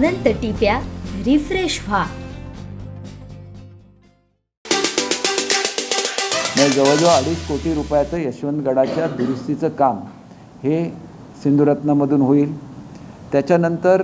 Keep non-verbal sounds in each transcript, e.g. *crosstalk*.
अनंत टिप्या refresh व्हा. जवळजवळ अडीच कोटी रुपयाचं यशवंतगडाच्या दुरुस्तीचं काम हे सिंधुरत्नमधून होईल. त्याच्यानंतर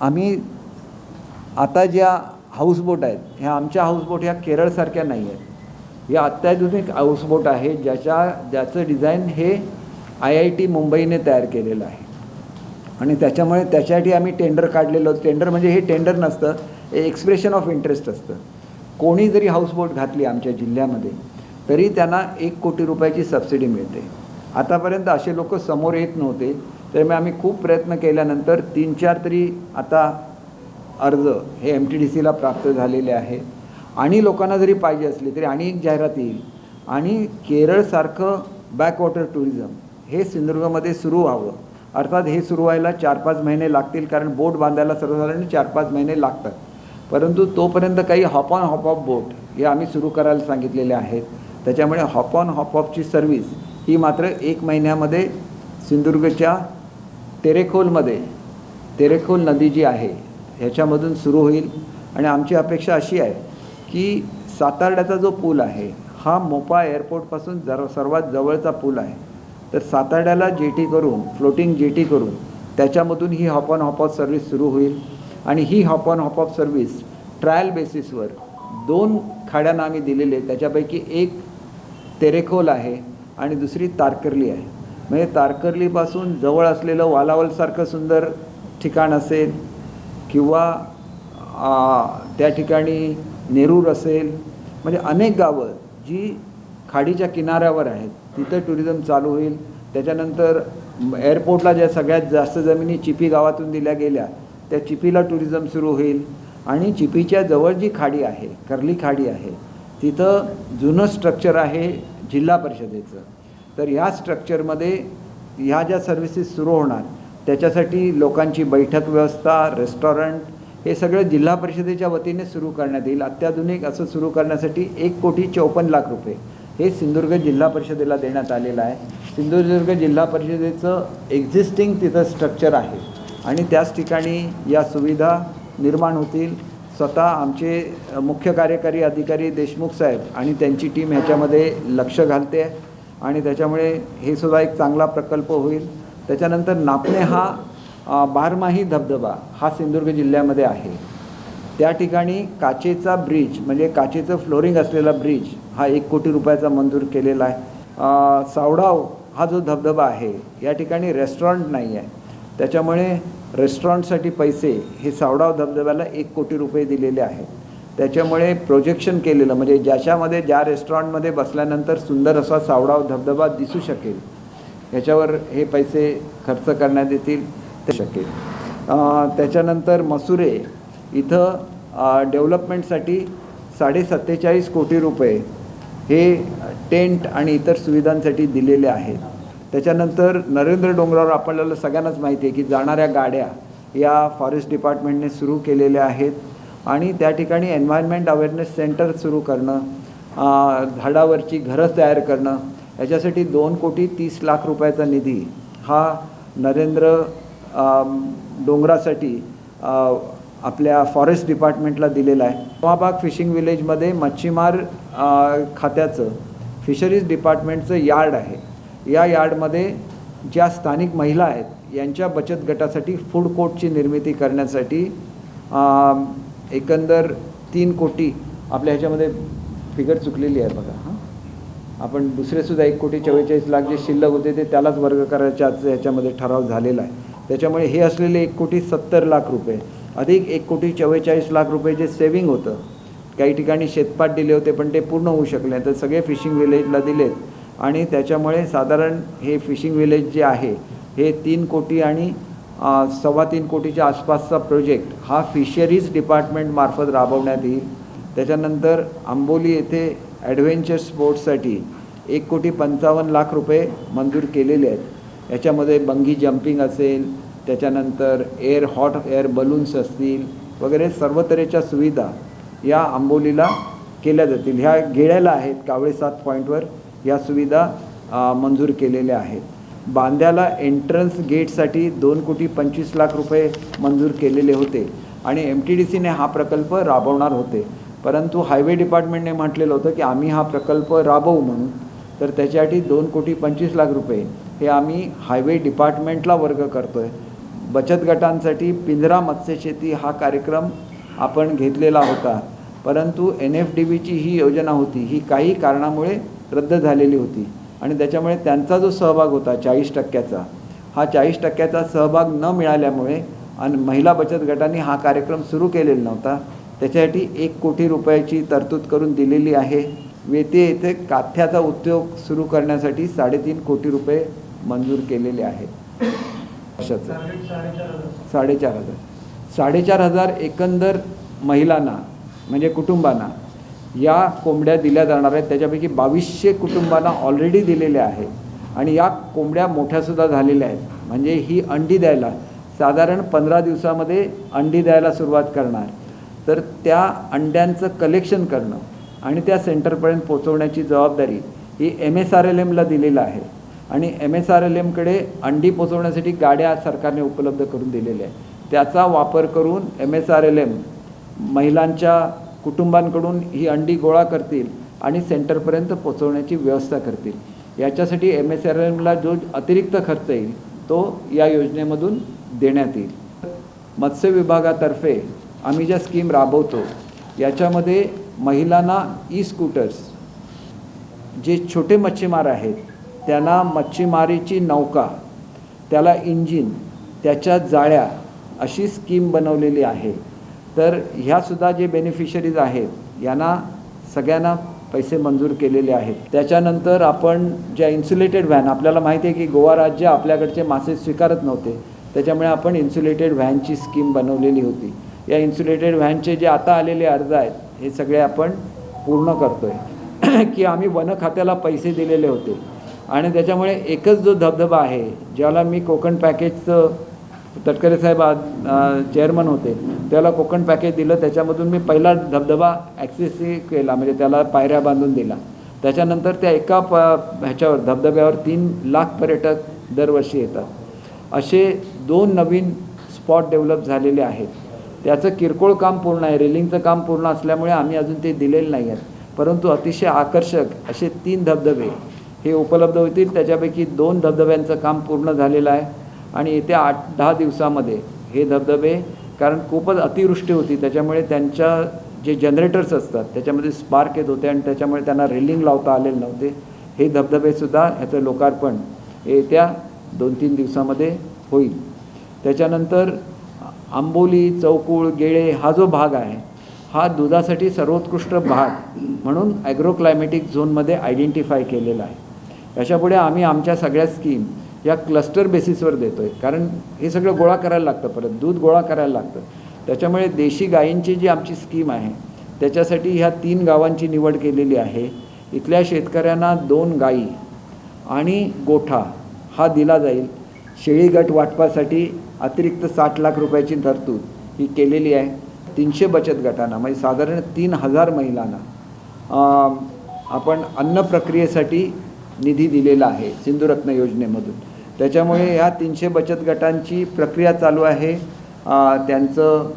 आम्ही आता ज्या हाऊसबोट आहेत ह्या आमच्या हाऊसबोट ह्या केरळसारख्या नाही आहेत. या अत्याधुनिक हाऊसबोट आहे ज्याच्या ज्याचं डिझाईन हे आय आय टी मुंबईने तयार केलेलं आहे. आणि त्याच्यामुळे त्याच्यासाठी आम्ही टेंडर काढलेलं टेंडर म्हणजे हे टेंडर नसतं हे एक्सप्रेशन ऑफ इंटरेस्ट असतं. कोणी जरी हाऊसबोट घातली आमच्या जिल्ह्यामध्ये तरी त्यांना एक कोटी रुपयाची सबसिडी मिळते. आतापर्यंत असे लोक समोर येत नव्हते त्यामुळे आम्ही खूप प्रयत्न केल्यानंतर तीन चार तरी आता अर्ज हे एम टी डी सीला प्राप्त झालेले आहे. आणि लोकांना जरी पाहिजे असली तरी आणि एक जाहिरात येईल. आणि केरळसारखं बॅकवॉटर टुरिझम हे सिंधुदुर्गमध्ये सुरू व्हावं. अर्थात हे सुरू व्हायला चार पाच महिने लागतील कारण बोट बांधायला सर्वसाधारण चार पाच महिने लागतात. परंतु तोपर्यंत काही hop on hop off boat हे आम्ही सुरू करायला सांगितलेले आहेत. त्याच्यामुळे हॉप ऑन हॉप ऑफची सर्व्हिस ही मात्र एक महिन्यामध्ये सिंधुदुर्गच्या तेरेखोलमध्ये तेरेखोल नदी जी आहे ह्याच्यामधून सुरू होईल. आणि आमची अपेक्षा अशी आहे की सातारड्याचा जो पूल आहे हा मोपा एअरपोर्टपासून जर सर्वात जवळचा पूल आहे तर सातारड्याला जेटी करून फ्लोटिंग जेटी करून त्याच्यामधून ही hop on hop off service सुरू होईल. आणि ही hop on hop off service trial बेसिसवर दोन खाड्यांना आम्ही दिलेले आहेत. त्याच्यापैकी एक तेरेखोल आहे आणि दुसरी तारकर्ली आहे. म्हणजे तारकर्लीपासून जवळ असलेलं वालावलसारखं सुंदर ठिकाण असेल किंवा त्या ठिकाणी नेरूर असेल. म्हणजे अनेक गावं जी खाडीच्या किनाऱ्यावर आहेत. तिथं टुरिझम चालू होईल. त्याच्यानंतर एअरपोर्टला ज्या सगळ्यात जास्त जमिनी चिपी गावातून दिल्या गेल्या त्या चिपीला टुरिझम सुरू होईल. आणि चिपीच्या जवळ जी खाडी आहे कर्ली खाडी आहे तिथं जुनं स्ट्रक्चर आहे जिल्हा परिषदेचं. तर ह्या स्ट्रक्चरमध्ये ह्या ज्या सर्व्हिसेस सुरू होणार त्याच्यासाठी लोकांची बैठक व्यवस्था रेस्टॉरंट हे सगळं जिल्हा परिषदेच्या वतीने सुरू करण्यात येईल. अत्याधुनिक असं सुरू करण्यासाठी एक कोटी चौपन्न लाख रुपये. हे सिंधुदुर्ग जिल्हा परिषदेला देण्यात आलेलं आहे. सिंधुदुर्ग जिल्हा परिषदेचं एक्झिस्टिंग तिथं स्ट्रक्चर आहे. आणि त्याच ठिकाणी या सुविधा निर्माण होतील. स्वतः आमचे मुख्य कार्यकारी अधिकारी देशमुख साहेब आणि त्यांची टीम ह्याच्यामध्ये लक्ष घालते आणि त्याच्यामुळे हे सुद्धा एक चांगला प्रकल्प होईल. त्याच्यानंतर नापणे हा बारमाही धबधबा हा सिंधुदुर्ग जिल्ह्यामध्ये आहे. त्या ठिकाणी काचेचा ब्रिज म्हणजे काचेचं फ्लोरिंग असलेला ब्रिज हा एक कोटी रुपयाचा मंजूर केलेला आहे. सावडाव हा जो धबधबा आहे या ठिकाणी रेस्टॉरंट नाही आहे. त्याच्यामुळे रेस्टॉरंटसाठी पैसे हे सावडाव धबधब्याला एक कोटी रुपये दिलेले आहेत. त्याच्यामुळे प्रोजेक्शन केलेलं म्हणजे ज्याच्यामध्ये ज्या रेस्टॉरंटमध्ये बसल्यानंतर सुंदर असा सावडाव धबधबा दिसू शकेल ह्याच्यावर हे पैसे खर्च करण्यात येतील ते शकेल. त्याच्यानंतर मसुरे इथं डेव्हलपमेंटसाठी साडे सत्तेचाळीस कोटी रुपये हे टेंट आणि इतर सुविधांसाठी दिलेले आहेत. त्याच्यानंतर नरेंद्र डोंगरावर आपल्याला सगळ्यांनाच माहिती आहे की जाणाऱ्या गाड्या या फॉरेस्ट डिपार्टमेंटने सुरू केलेल्या आहेत आणि त्या ठिकाणी एन्व्हायरमेंट अवेअरनेस सेंटर सुरू करणं झाडावरची घरं तयार करणं याच्यासाठी दोन कोटी तीस लाख रुपयाचा निधी हा नरेंद्र डोंगरासाठी आपल्या फॉरेस्ट डिपार्टमेंटला दिलेला आहे. नवाबाग फिशिंग विलेजमध्ये मच्छीमार खात्याचं फिशरीज डिपार्टमेंटचं यार्ड आहे. या यार्डमध्ये ज्या स्थानिक महिला आहेत यांच्या बचत गटासाठी फूड कोर्टची निर्मिती करण्यासाठी एकंदर तीन कोटी आपल्या ह्याच्यामध्ये फिगर चुकलेली आहे बघा हां. आपण दुसरेसुद्धा एक कोटी चव्वेचाळीस लाख जे शिल्लक होते ते त्यालाच वर्ग करायच्या ह्याच्यामध्ये ठराव झालेला आहे. त्याच्यामुळे हे असलेले एक कोटी सत्तर लाख रुपये. अधिक एक कोटी चव्वेचाळीस लाख रुपये जे सेविंग होतं. काही ठिकाणी शेतपाट दिले होते पण ते पूर्ण होऊ शकले तर सगळे फिशिंग विलेजला दिलेत. आणि त्याच्यामुळे साधारण हे फिशिंग विलेज जे आहे हे तीन कोटी आणि सव्वा तीन कोटीच्या आसपासचा प्रोजेक्ट हा फिशरीज डिपार्टमेंटमार्फत राबवण्यात येईल. त्याच्यानंतर आंबोली येथे ॲडव्हेंचर स्पोर्ट्ससाठी एक कोटी पंचावन्न लाख रुपये मंजूर केलेले आहेत. याच्यामध्ये बंगी जम्पिंग असेल त्याच्यानंतर एअर हॉट एअर बलून्स असतील वगैरे सर्व तऱ्हेच्या सुविधा या आंबोलीला केल्या जातील. ह्या गेळ्याला आहेत कावळे सात पॉईंटवर या सुविधा मंजूर केलेल्या आहेत. बांद्याला एंट्रन्स गेटसाठी दोन कोटी पंचवीस लाख रुपये मंजूर केलेले होते आणि एम टी डी सीने हा प्रकल्प राबवणार होते. परंतु हायवे डिपार्टमेंटने म्हटलेलं होतं की आम्ही हा प्रकल्प राबवू म्हणून. तर त्याच्यासाठी दोन कोटी पंचवीस लाख रुपये हे आम्ही हायवे डिपार्टमेंटला वर्ग करतो आहे बचत गटांसाठी पिंजरा मत्स्यशेती हा कार्यक्रम आपण घेतलेला होता. परंतु एन एफ डी बीची ही योजना होती ही काही कारणामुळे रद्द झालेली होती आणि त्याच्यामुळे त्यांचा जो सहभाग होता चाळीस टक्क्याचा हा चाळीस टक्क्याचा सहभाग न मिळाल्यामुळे आणि महिला बचत गटांनी हा कार्यक्रम सुरू केलेला नव्हता त्याच्यासाठी एक कोटी रुपयाची तरतूद करून दिलेली आहे. वेते येथे काथ्याचा उद्योग सुरू करण्यासाठी साडेतीन कोटी रुपये मंजूर केलेले आहेत. वर्षाचं. साडेचार हजार. साडेचार हजार एकंदर महिलांना म्हणजे कुटुंबांना या कोंबड्या दिल्या जाणार आहेत. त्याच्यापैकी बावीसशे कुटुंबांना ऑलरेडी दिलेल्या आहे आणि या कोंबड्या मोठ्यासुद्धा झालेल्या आहेत. म्हणजे ही अंडी द्यायला साधारण पंधरा दिवसामध्ये अंडी द्यायला सुरुवात करणार. तर त्या अंड्यांचं कलेक्शन करणं आणि त्या सेंटरपर्यंत पोचवण्याची जबाबदारी ही एम एस आर एल एमला दिलेलं आहे. आणि एम एस आर एल एमकडे अंडी पोचवण्यासाठी गाड्या सरकारने उपलब्ध करून दिलेल्या आहे त्याचा वापर करून M S R L M महिलांच्या कुटुंबांकडून ही अंडी गोळा करतील आणि सेंटरपर्यंत पोचवण्याची व्यवस्था करतील. याच्यासाठी एम एस आर एल एमला जो अतिरिक्त खर्च येईल तो या योजनेमधून देण्यात येईल. मत्स्य विभागातर्फे आम्ही ज्या स्कीम राबवतो याच्यामध्ये महिलांना ई स्कूटर्स जे छोटे मच्छीमार आहेत त्यांना मच्छीमारीची नौका त्याला इंजिन त्याच्या जाळ्या अशी स्कीम बनवलेली आहे. तर ह्यासुद्धा जे बेनिफिशरीज आहेत यांना सगळ्यांना पैसे मंजूर केलेले आहेत. त्याच्यानंतर आपण ज्या इन्सुलेटेड व्हॅन आपल्याला माहिती आहे की गोवा राज्य आपल्याकडचे मासे स्वीकारत नव्हते त्याच्यामुळे आपण इन्सुलेटेड व्हॅनची स्कीम बनवलेली होती. या इन्सुलेटेड व्हॅनचे जे आता आलेले अर्ज आहेत हे सगळे आपण पूर्ण करतो आहे *clears throat* की आम्ही वन खात्याला पैसे दिलेले होते. आणि त्याच्यामुळे एकच जो धबधबा आहे ज्याला मी कोकण पॅकेजचं तटकरे साहेब चेअरमन होते त्याला कोकण पॅकेज दिलं. त्याच्यामधून मी पहिला धबधबा ॲक्सेसही केला म्हणजे त्याला पायऱ्या बांधून दिला. त्याच्यानंतर त्या एका प ह्याच्यावर धबधब्यावर तीन लाख पर्यटक दरवर्षी येतात. असे दोन नवीन स्पॉट डेव्हलप झालेले आहेत. त्याचं किरकोळ काम पूर्ण आहे. रेलिंगचं काम पूर्ण असल्यामुळे आम्ही अजून ते दिलेले नाही आहेत. परंतु अतिशय आकर्षक असे तीन धबधबे हे उपलब्ध होतील. त्याच्यापैकी दोन धबधब्यांचं काम पूर्ण झालेलं आहे. आणि येत्या आठ दहा दिवसामध्ये हे धबधबे कारण खूपच अतिवृष्टी होती त्याच्यामुळे त्यांच्या जे जनरेटर्स असतात त्याच्यामध्ये स्पार्क येत होते आणि त्याच्यामुळे त्यांना रेलिंग लावता आलेले नव्हते. हे धबधबेसुद्धा ह्याचं लोकार्पण येत्या दोन तीन दिवसामध्ये होईल. त्याच्यानंतर आंबोली चौकुळ गेळे हा जो भाग आहे हा दुधासाठी सर्वोत्कृष्ट भाग म्हणून ॲग्रोक्लायमॅटिक झोनमध्ये आयडेंटिफाय केलेला आहे. याच्यापुढे आम्ही आमच्या सगळ्या स्कीम या क्लस्टर बेसिसवर देतो आहे कारण हे सगळं गोळा करायला लागतं परत दूध गोळा करायला लागतं. त्याच्यामुळे देशी गायींची जी आमची स्कीम आहे त्याच्यासाठी ह्या तीन गावांची निवड केलेली आहे. इथल्या शेतकऱ्यांना दोन गायी आणि गोठा हा दिला जाईल. शेळी गट वाटपासाठी अतिरिक्त साठ लाख रुपयाची तरतूद ही केलेली आहे. तीनशे बचत गटांना म्हणजे साधारण तीन हजार महिलांना. आपण अन्न प्रक्रियेसाठी निधी दिलेला आहे सिंधुरत्न योजनेमधून. त्याच्यामुळे ह्या तीनशे बचत गटांची प्रक्रिया चालू आहे. त्यांचं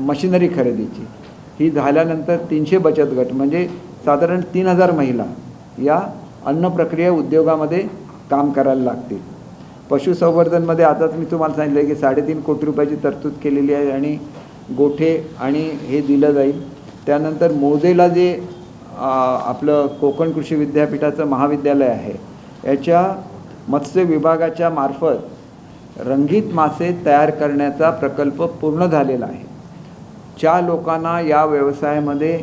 मशिनरी खरेदीची. ही झाल्यानंतर तीनशे बचत गट म्हणजे साधारण तीन हजार महिला या अन्न प्रक्रिया उद्योगामध्ये काम करायला लागतील. पशुसंवर्धनमध्ये आताच मी तुम्हाला सांगितलं आहे की साडेतीन कोटी रुपयाची तरतूद केलेली आहे आणि गोठे आणि हे दिलं जाईल. त्यानंतर मोजेला जे आपलं कोकण कृषी विद्यापीठाचं महाविद्यालय आहे. याच्या मत्स्य विभागाच्या मार्फत रंगीत मासे तयार करण्याचा प्रकल्प पूर्ण झालेला आहे. ज्या लोकांना या व्यवसायामध्ये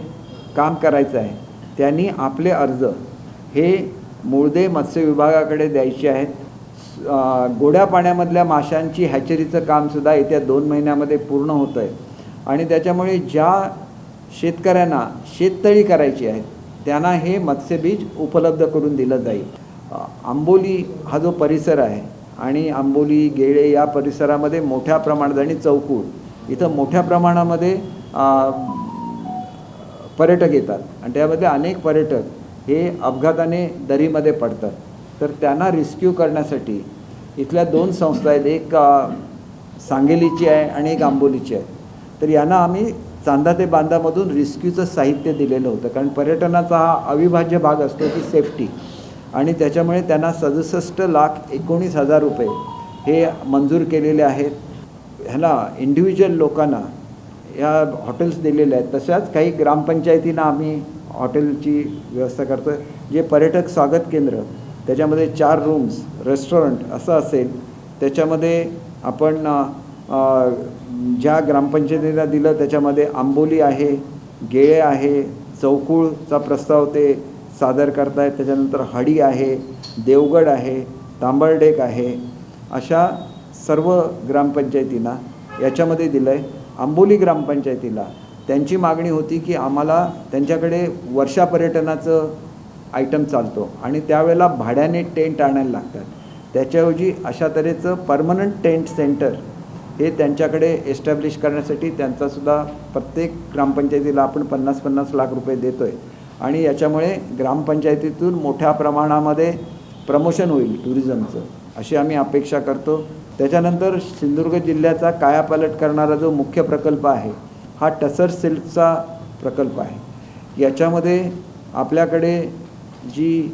काम करायचं आहे त्यांनी आपले अर्ज हे मुळदे मत्स्य विभागाकडे द्यायचे आहेत. गोड्या पाण्यामधल्या माशांची हॅचरीचं कामसुद्धा येत्या दोन महिन्यामध्ये पूर्ण होतं आहे आणि त्याच्यामुळे ज्या शेतकऱ्यांना शेततळी करायची आहेत. त्यांना हे मत्स्यबीज उपलब्ध करून दिलं जाईल. आंबोली हा जो परिसर आहे आणि आंबोली गेळे या परिसरामध्ये मोठ्या प्रमाणात आणि चौकूळ इथं मोठ्या प्रमाणामध्ये पर्यटक येतात. आणि त्यामध्ये अनेक पर्यटक हे अपघाताने दरीमध्ये पडतात. तर त्यांना रिस्क्यू करण्यासाठी इथल्या दोन संस्था आहेत. एक सांगेलीची आहे आणि एक आंबोलीची आहे. तर यांना आम्ही चांदा ते बांधामधून रिस्क्यूचं साहित्य दिलेलं होतं. कारण पर्यटनाचा हा अविभाज्य भाग असतो की सेफ्टी आणि त्याच्यामुळे त्यांना सदुसष्ट लाख एकोणीस हजार रुपये हे मंजूर केलेले आहेत. ह्याला इंडिव्हिज्युअल लोकांना या हॉटेल्स दिलेल्या आहेत. तशाच काही ग्रामपंचायतींना आम्ही हॉटेलची व्यवस्था करतो आहे जे पर्यटक स्वागत केंद्र त्याच्यामध्ये चार रूम्स रेस्टॉरंट असं असेल त्याच्यामध्ये आपण ज्या ग्रामपंचायतीला दिलं त्याच्यामध्ये आंबोली आहे गेळे आहे चौकुळचा प्रस्ताव ते सादर करतायत त्याच्यानंतर हडी आहे देवगड आहे तांबळडेक आहे अशा सर्व ग्रामपंचायतींना याच्यामध्ये दिलं आहे आंबोली ग्रामपंचायतीला त्यांची मागणी होती की आम्हाला त्यांच्याकडे वर्षा पर्यटनाचं आयटम चालतो आणि त्यावेळेला भाड्याने टेंट आणायला लागतात. त्याच्याऐवजी अशा तऱ्हेचं परमनंट टेंट सेंटर हे त्यांच्याकडे एस्टॅब्लिश करण्यासाठी त्यांचासुद्धा प्रत्येक ग्रामपंचायतीला आपण पन्नास पन्नास लाख रुपये देतो आहे आणि याच्यामुळे ग्रामपंचायतीतून मोठ्या प्रमाणामध्ये प्रमोशन होईल टुरिझमचं अशी आम्ही अपेक्षा करतो. त्याच्यानंतर सिंधुदुर्ग जिल्ह्याचा कायापालट करणारा जो मुख्य प्रकल्प आहे हा टसर सिल्कचा प्रकल्प आहे. याच्यामध्ये आपल्याकडे जी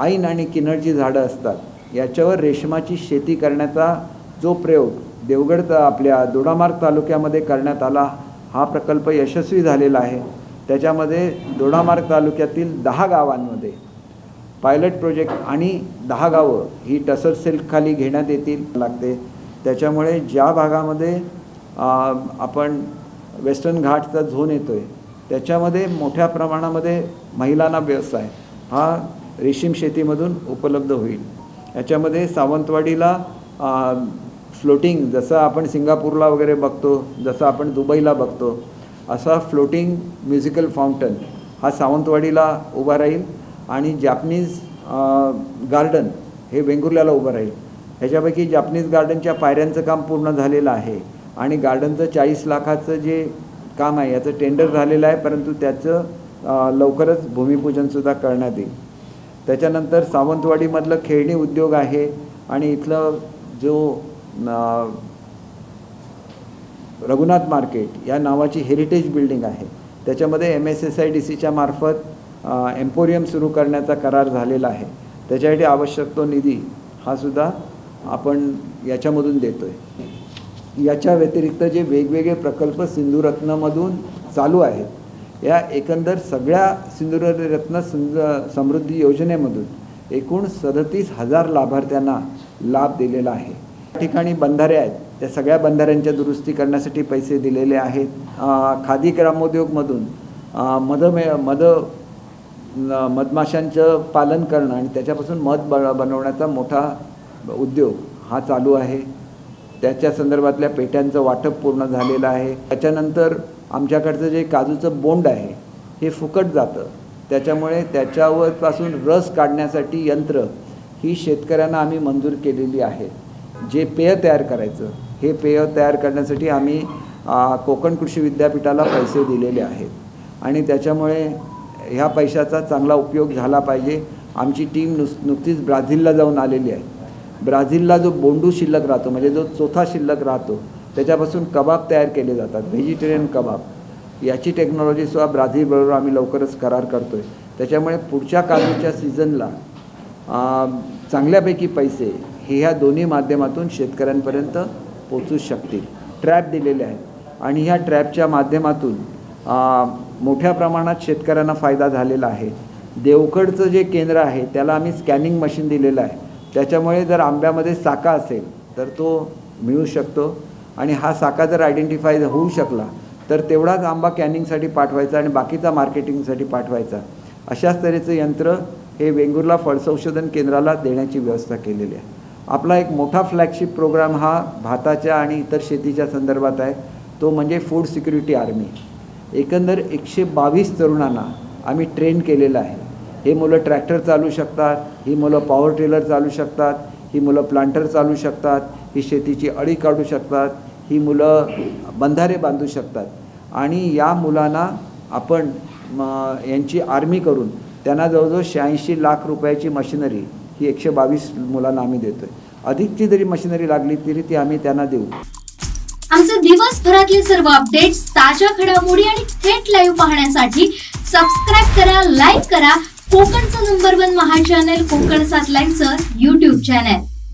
ऐन आणि किन्नरची झाडं असतात याच्यावर रेशमाची शेती करण्याचा जो प्रयोग देवगड आपल्या दोडामार्ग तालुक्यामध्ये करण्यात आला. हा प्रकल्प यशस्वी झालेला आहे. त्याच्यामध्ये दोडामार्ग तालुक्यातील दहा गावांमध्ये पायलट प्रोजेक्ट आणि दहा गावं ही टसर सिल्कखाली घेण्यात येतील लागते. त्याच्यामुळे ज्या भागामध्ये आपण वेस्टर्न घाटचा झोन येतो आहे त्याच्यामध्ये मोठ्या प्रमाणामध्ये महिलांना व्यवसाय हा रेशीम शेतीमधून उपलब्ध होईल. याच्यामध्ये सावंतवाडीला फ्लोटिंग जसं आपण सिंगापूरला वगैरे बघतो जसं आपण दुबईला बघतो असा फ्लोटिंग म्युझिकल फाउंटन हा सावंतवाडीला उभा राहील आणि जॅपनीज गार्डन हे वेंगुर्ल्याला उभं राहील. ह्याच्यापैकी जॅपनीज गार्डनच्या पायऱ्यांचं काम पूर्ण झालेलं आहे आणि गार्डनचं चाळीस लाखाचं जे काम आहे याचं टेंडर झालेलं आहे परंतु त्याचं लवकरच भूमिपूजनसुद्धा करण्यात येईल. त्याच्यानंतर सावंतवाडीमधलं खेळणी उद्योग आहे आणि इथलं जो रघुनाथ मार्केट या नावाची हेरिटेज बिल्डिंग आहे. त्याच्यामध्ये M S S I D सीच्या मार्फत एम्पोरियम सुरू करण्याचा करार झालेला आहे. त्याच्यासाठी आवश्यक तो निधी हा सुद्धा आपण याच्यामधून देतो आहे याच्या व्यतिरिक्त जे वेगवेगळे प्रकल्प सिंधुरत्नमधून चालू आहेत या एकंदर सगळ्या सिंधुरत्न सिंध समृद्धी योजनेमधून एकूण सदतीस हजार लाभार्थ्यांना लाभ दिलेला आहे. ठिकाणी बंधारे आहेत. त्या सगळ्या बंधाऱ्यांच्या दुरुस्ती करण्यासाठी पैसे दिलेले आहेत. खादी ग्रामोद्योगमधून मधमे मध मे मध मधमाशांचं पालन करणं आणि त्याच्यापासून मध ब बनवण्याचा मोठा उद्योग हा चालू आहे. त्याच्या संदर्भातल्या पेट्यांचं वाटप पूर्ण झालेलं आहे. त्याच्यानंतर आमच्याकडचं जे काजूचं बोंड आहे हे फुकट जातं. त्याच्यामुळे त्याच्यावरपासून रस काढण्यासाठी यंत्र ही शेतकऱ्यांना आम्ही मंजूर केलेली आहे जे पेय तयार करायचं हे पेय तयार करण्यासाठी आम्ही कोकण कृषी विद्यापीठाला पैसे दिलेले आहेत. आणि त्याच्यामुळे ह्या पैशाचा चांगला उपयोग झाला पाहिजे. आमची टीम नुस नुकतीच ब्राझीलला जाऊन आलेली आहे. ब्राझीलला जो बोंडू शिल्लक राहतो म्हणजे जो चोथा शिल्लक राहतो त्याच्यापासून कबाब तयार केले जातात व्हेजिटेरियन कबाब. याची टेक्नॉलॉजीसुद्धा ब्राझीलबरोबर आम्ही लवकरच करार करतो आहे त्याच्यामुळे पुढच्या काजूच्या सीझनला चांगल्यापैकी पैसे हे ह्या दोन्ही माध्यमातून शेतकऱ्यांपर्यंत पोचू शकतील. ट्रॅप दिलेले आहेत. आणि ह्या ट्रॅपच्या माध्यमातून मोठ्या प्रमाणात शेतकऱ्यांना फायदा झालेला आहे. देवकडचं जे केंद्र आहे त्याला आम्ही स्कॅनिंग मशीन दिलेलं आहे. त्याच्यामुळे जर आंब्यामध्ये साका असेल तर तो मिळू शकतो. आणि हा साका जर आयडेंटिफाय होऊ शकला तर तेवढाच आंबा कॅनिंगसाठी पाठवायचा आणि बाकीचा मार्केटिंगसाठी पाठवायचा. अशाच तऱ्हेचं यंत्र हे वेंगुर्ला फळसंशोधन केंद्राला देण्याची व्यवस्था केलेली आहे. आपला एक मोठा फ्लॅगशिप प्रोग्राम हा भाताच्या आणि इतर शेतीच्या संदर्भात आहे. तो म्हणजे फूड सिक्युरिटी आर्मी एकंदर एकशे बावीस तरुणांना आम्ही ट्रेन केलेलं आहे. हे मुलं ट्रॅक्टर चालू शकतात ही मुलं पॉवर ट्रेलर चालू शकतात ही मुलं प्लांटर चालू शकतात ही शेतीची अळी काढू शकतात ही मुलं बंधारे बांधू शकतात. आणि या मुलांना आपण म, यांची आर्मी करून त्यांना जवळजवळ शहाऐंशी लाख रुपयाची मशिनरी ही एकशे बावीस मुलांना आम्ही देतो आहे अधिकची जरी मशिनरी लागली तरी ती आम्ही त्यांना देऊ. आमचे दिवसभरातले सर्व अपडेट्स ताज्या घडामोडी आणि थेट लाईव्ह पाहण्यासाठी सबस्क्राईब करा लाईक करा. कोकणचं number one Maha channel Konkan सात लाईनचं युट्यूब चॅनल